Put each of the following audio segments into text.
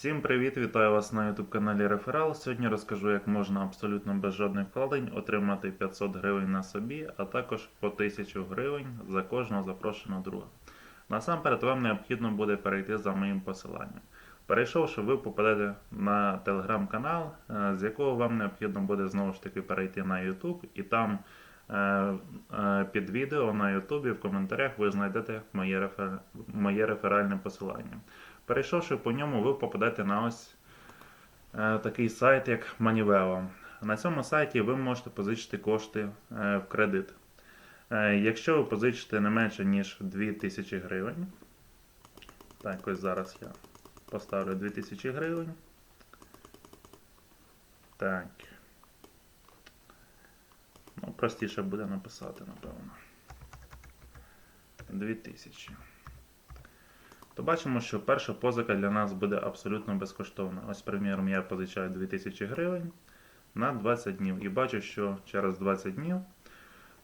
Всім привіт! Вітаю вас на YouTube каналі Реферал. Сьогодні розкажу, як можна абсолютно без жодних вкладень отримати 500 гривень на собі, а також по 1000 гривень за кожного запрошеного друга. Насамперед вам необхідно буде перейти за моїм посиланням. Перейшовши, ви попадете на телеграм-канал, е, з якого вам необхідно буде знову ж таки перейти на YouTube, і там е, е, під відео на YouTube в коментарях ви знайдете моє, рефер... моє реферальне посилання. Перейшовши по ньому, ви попадете на ось е, такий сайт, як Maniveo. На цьому сайті ви можете позичити кошти е, в кредит. Е, якщо ви позичите не менше, ніж 2000 гривень, так, ось зараз я поставлю 2000 гривень. Так. Ну, простіше буде написати, напевно. 2000 то бачимо, що перша позика для нас буде абсолютно безкоштовна. Ось, приміром, я позичаю 2000 гривень на 20 днів. І бачу, що через 20 днів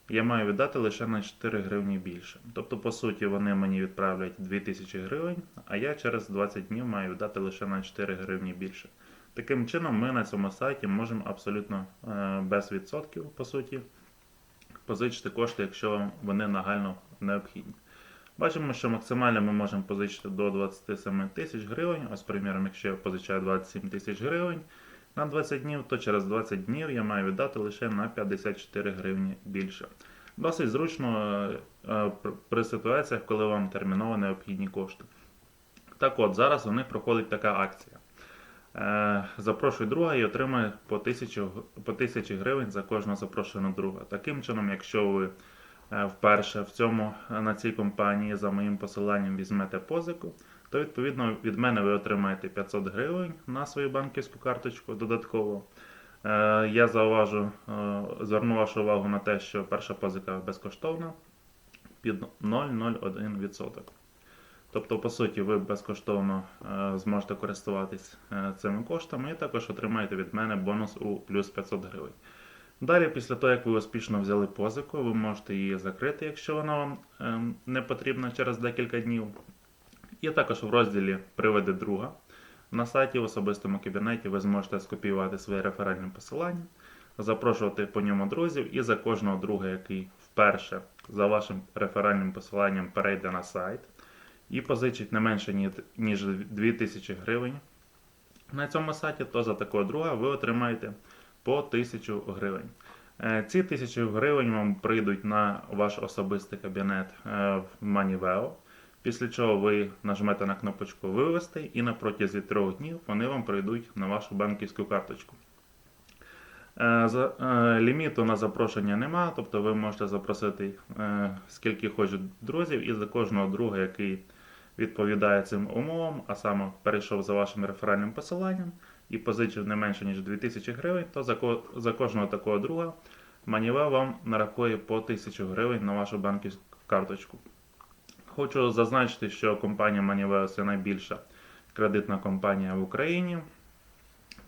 я маю віддати лише на 4 гривні більше. Тобто, по суті, вони мені відправлять 2000 гривень, а я через 20 днів маю віддати лише на 4 гривні більше. Таким чином, ми на цьому сайті можемо абсолютно е, без відсотків, по суті, позичити кошти, якщо вони нагально необхідні. Бачимо, що максимально ми можемо позичити до 27 тисяч гривень. Ось, приміром, якщо я позичаю 27 тисяч гривень на 20 днів, то через 20 днів я маю віддати лише на 54 гривні більше. Досить зручно е, при ситуаціях, коли вам терміново необхідні кошти. Так от, зараз у них проходить така акція. Е, Запрошуй друга і отримай по 1000 по 1000 гривень за кожного запрошеного друга. Таким чином, якщо ви вперше в цьому е, на цій компанії за моїм посиланням візьмете позику, то відповідно від мене ви отримаєте 500 гривень на свою банківську карточку додатково. Е, я зауважу, зверну вашу увагу на те, що перша позика безкоштовна під 0,01%. Тобто, по суті, ви безкоштовно зможете користуватись цими коштами і також отримаєте від мене бонус у плюс 500 гривень. Далі, після того, як ви успішно взяли позику, ви можете її закрити, якщо вона вам ем, не потрібна через декілька днів. І також в розділі Приведи друга. На сайті в особистому кабінеті ви зможете скопіювати своє реферальне посилання, запрошувати по ньому друзів, і за кожного друга, який вперше за вашим реферальним посиланням перейде на сайт і позичить не менше, ніж 2000 гривень на цьому сайті, то за такого друга ви отримаєте по 1000 гривень. Е, ці 1000 гривень вам прийдуть на ваш особистий кабінет е, в Maniveo, після чого ви нажмете на кнопочку Вивести і на протязі 3 днів вони вам прийдуть на вашу банківську карточку. Е, ліміту на запрошення нема, тобто ви можете запросити скільки хочуть друзів, і за кожного друга, який відповідає цим умовам, а саме перейшов за вашим реферальним посиланням, і позичив не менше, ніж 2000 гривень, то за, ко за кожного такого друга Маніве вам нарахує по 1000 гривень на вашу банківську карточку. Хочу зазначити, що компанія Maniveo це найбільша кредитна компанія в Україні.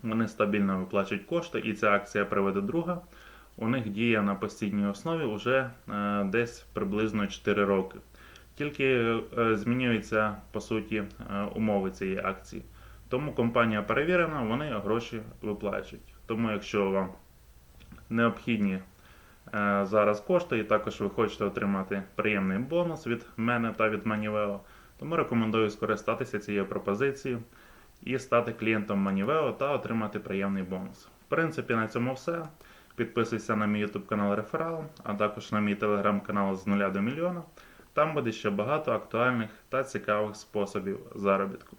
Вони стабільно виплачують кошти, і ця акція приведе друга. У них діє на постійній основі вже е, десь приблизно 4 роки. Тільки е, змінюються по суті е, умови цієї акції. Тому компанія перевірена, вони гроші виплачують. Тому, якщо вам необхідні е, зараз кошти, і також ви хочете отримати приємний бонус від мене та від Maniveo, тому рекомендую скористатися цією пропозицією і стати клієнтом Maniveo та отримати приємний бонус. В принципі, на цьому все. Підписуйся на мій YouTube канал Реферал, а також на мій телеграм-канал з нуля до мільйона. Там буде ще багато актуальних та цікавих способів заробітку.